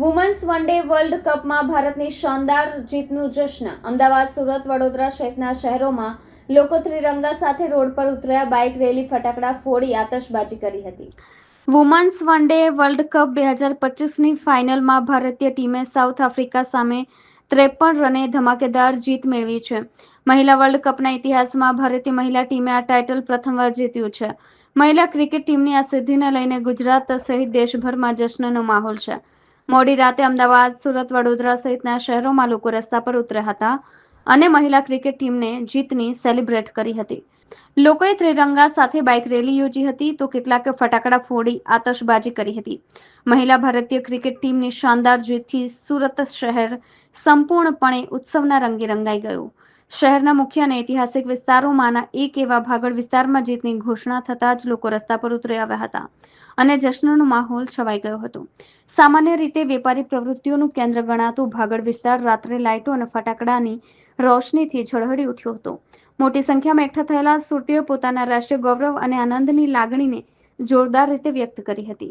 Women's one day world કપમાં ભારતની શાનદાર જીતનું જશ્ન. અમદાવાદ, સુરત, વડોદરા સહિતના શહેરોમાં લોકો ત્રિરંગા સાથે રોડ પર ઉતર્યા, બાઇક, રેલી, ફટાકડા ફોડી આતશબાજી કરી હતી. Women's one day world cup બે હજાર પચીસની ફાઇનલમાં ભારતીય ટીમે સાઉથ આફ્રિકા સામે ત્રેપન રને ધમાકેદાર જીત મેળવી છે. મહિલા વર્લ્ડ કપના ઇતિહાસમાં ભારતીય મહિલા ટીમે આ ટાઇટલ પ્રથમવાર જીત્યું છે. મહિલા ક્રિકેટ ટીમની આ સિદ્ધિને લઈને ગુજરાત સહિત દેશભરમાં જશ્નનો માહોલ છે. મોડી રાતે અમદાવાદ, સુરત, વડોદરા સહિતના શહેરોમાં લોકો રસ્તા પર ઉતર્યા હતા અને મહિલા ક્રિકેટ ટીમને જીતની સેલિબ્રેટ કરી હતી. લોકોએ ત્રિરંગા સાથે બાઇક રેલી યોજી હતી તો કેટલાકે ફટાકડા ફોડી આતશબાજી કરી હતી. મહિલા ભારતીય ક્રિકેટ ટીમની શાનદાર જીતથી સુરત શહેર સંપૂર્ણપણે ઉત્સવના રંગે રંગાઈ ગયું. શહેરના મુખ્ય અને ઐતિહાસિક વિસ્તારોમાંના એક એવા ભાગળ વિસ્તારમાં જીતની ઘોષણા થતાં જ લોકો રસ્તા પર ઉતરી આવ્યા હતા અને જશ્નનો માહોલ છવાઈ ગયો હતો. સામાન્ય રીતે વેપારી પ્રવૃત્તિઓનું કેન્દ્ર ગણાતું ભાગળ વિસ્તાર રાત્રે લાઇટો અને ફટાકડાની રોશનીથી ઝળહળી ઉઠ્યો હતો. મોટી સંખ્યામાં એકઠા થયેલા સુરતીઓ પોતાના રાષ્ટ્રીય ગૌરવ અને આનંદની લાગણીને જોરદાર રીતે વ્યક્ત કરી હતી.